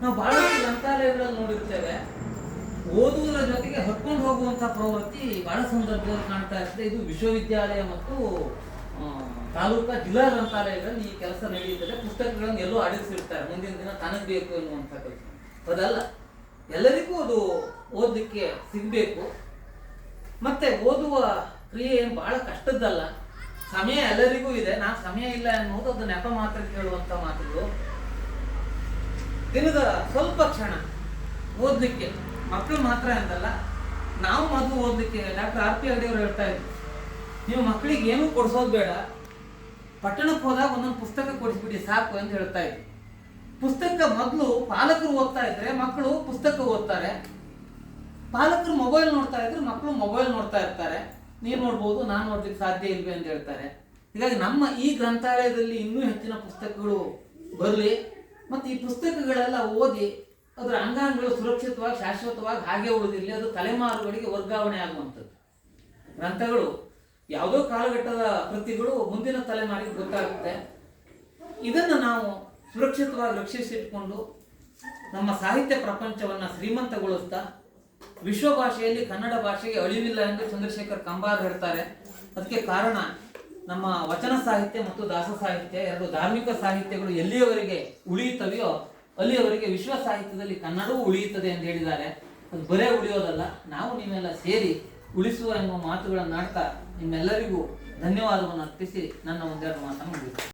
ನಾವು ಬಹಳಷ್ಟು ಗ್ರಂಥಾಲಯಗಳಲ್ಲಿ ನೋಡಿರ್ತೇವೆ. ಓದುವುದರ ಜೊತೆಗೆ ಹತ್ಕೊಂಡು ಹೋಗುವಂತಹ ಪ್ರವೃತ್ತಿ ಬಹಳ ಸಂದರ್ಭದಲ್ಲಿ ಕಾಣ್ತಾ ಇರ್ತದೆ. ಇದು ವಿಶ್ವವಿದ್ಯಾಲಯ ಮತ್ತು ತಾಲೂಕಾ ಜಿಲ್ಲಾ ಗ್ರಂಥಾಲಯಗಳಲ್ಲಿ ಈ ಕೆಲಸ ನಡೆಯುತ್ತದೆ. ಪುಸ್ತಕಗಳನ್ನು ಎಲ್ಲೋ ಆಡಿಸಿರ್ತಾರೆ ಮುಂದಿನ ದಿನ ತನಗೆ ಬೇಕು ಎನ್ನುವಂಥ ಕೆಲಸ ಅದಲ್ಲ, ಎಲ್ಲರಿಗೂ ಅದು ಓದಲಿಕ್ಕೆ ಸಿಗಬೇಕು. ಮತ್ತೆ ಓದುವ ಕ್ರಿಯೆ ಏನು ಬಹಳ ಕಷ್ಟದ್ದಲ್ಲ. ಸಮಯ ಎಲ್ಲರಿಗೂ ಇದೆ. ನಾನು ಸಮಯ ಇಲ್ಲ ಎನ್ನುವುದು ಅದು ನೆಪ ಮಾತ್ರ ಕೇಳುವಂಥ ಮಾತುಗಳು. ದಿನದ ಸ್ವಲ್ಪ ಕ್ಷಣ ಓದಲಿಕ್ಕೆ. ಮಕ್ಕಳು ಮಾತ್ರ ಅಂತಲ್ಲ, ನಾವು ಮಗು ಓದಲಿಕ್ಕೆ ಡಾಕ್ಟರ್ ಆರ್ ಪಿ ಅಡಿಯವರು ಹೇಳ್ತಾ ಇದ್ರು. ನೀವು ಮಕ್ಕಳಿಗೆ ಏನು ಕೊಡಿಸೋದು ಬೇಡ. ಪಟ್ಟಣಕ್ಕೆ ಹೋದಾಗ ಒಂದೊಂದು ಪುಸ್ತಕ ಕೊಡಿಸ್ಬಿಡಿ, ಸಾಕು ಅಂತ ಹೇಳ್ತಾ ಇದ್ರು. ಪುಸ್ತಕ ಮೊದಲು ಪಾಲಕರು ಓದ್ತಾ ಇದ್ರೆ ಮಕ್ಕಳು ಪುಸ್ತಕ ಓದ್ತಾರೆ. ಪಾಲಕರು ಮೊಬೈಲ್ ನೋಡ್ತಾ ಇದ್ರೆ ಮಕ್ಕಳು ಮೊಬೈಲ್ ನೋಡ್ತಾ ಇರ್ತಾರೆ. ನೀವು ನೋಡ್ಬೋದು, ನಾನು ನೋಡ್ಲಿಕ್ಕೆ ಸಾಧ್ಯ ಇಲ್ವೇ ಅಂತ ಹೇಳ್ತಾರೆ. ಹೀಗಾಗಿ ನಮ್ಮ ಈ ಗ್ರಂಥಾಲಯದಲ್ಲಿ ಇನ್ನೂ ಹೆಚ್ಚಿನ ಪುಸ್ತಕಗಳು ಬರಲಿ. ಮತ್ತು ಈ ಪುಸ್ತಕಗಳೆಲ್ಲ ಓದಿ ಅದರ ಅಂಗಾಂಗಗಳು ಸುರಕ್ಷಿತವಾಗಿ, ಶಾಶ್ವತವಾಗಿ ಹಾಗೆ ಉಳಿದಿರಲಿ, ಅದು ತಲೆಮಾರುಗಳಿಗೆ ವರ್ಗಾವಣೆ ಆಗುವಂಥದ್ದು. ಗ್ರಂಥಗಳು, ಯಾವುದೋ ಕಾಲಘಟ್ಟದ ಕೃತಿಗಳು ಮುಂದಿನ ತಲೆಮಾರಿಗೆ ಗೊತ್ತಾಗುತ್ತೆ. ಇದನ್ನು ನಾವು ಸುರಕ್ಷಿತವಾಗಿ ರಕ್ಷಿಸಿಟ್ಕೊಂಡು ನಮ್ಮ ಸಾಹಿತ್ಯ ಪ್ರಪಂಚವನ್ನು ಶ್ರೀಮಂತಗೊಳಿಸ್ತಾ, ವಿಶ್ವ ಭಾಷೆಯಲ್ಲಿ ಕನ್ನಡ ಭಾಷೆಗೆ ಅಳಿವಿಲ್ಲ ಎಂದು ಚಂದ್ರಶೇಖರ್ ಕಂಬಾರ್ ಹೇಳ್ತಾರೆ. ಅದಕ್ಕೆ ಕಾರಣ ನಮ್ಮ ವಚನ ಸಾಹಿತ್ಯ ಮತ್ತು ದಾಸ ಸಾಹಿತ್ಯ, ಎರಡು ಧಾರ್ಮಿಕ ಸಾಹಿತ್ಯಗಳು ಎಲ್ಲಿಯವರೆಗೆ ಉಳಿಯುತ್ತವೆಯೋ ಅಲ್ಲಿಯವರೆಗೆ ವಿಶ್ವ ಸಾಹಿತ್ಯದಲ್ಲಿ ಕನ್ನಡವೂ ಉಳಿಯುತ್ತದೆ ಎಂದು ಹೇಳಿದ್ದಾರೆ. ಅದು ಬರೇ ಉಳಿಯೋದಲ್ಲ, ನಾವು ನೀವೆಲ್ಲ ಸೇರಿ ಉಳಿಸುವ ಎಂಬ ಮಾತುಗಳನ್ನು ಆಡ್ತಾ ನಿಮ್ಮೆಲ್ಲರಿಗೂ ಧನ್ಯವಾದವನ್ನು ಅರ್ಪಿಸಿ ನನ್ನ ಒಂದೆರಡು ಮಾತನ್ನು ಮುಗಿಸ್ತೇನೆ.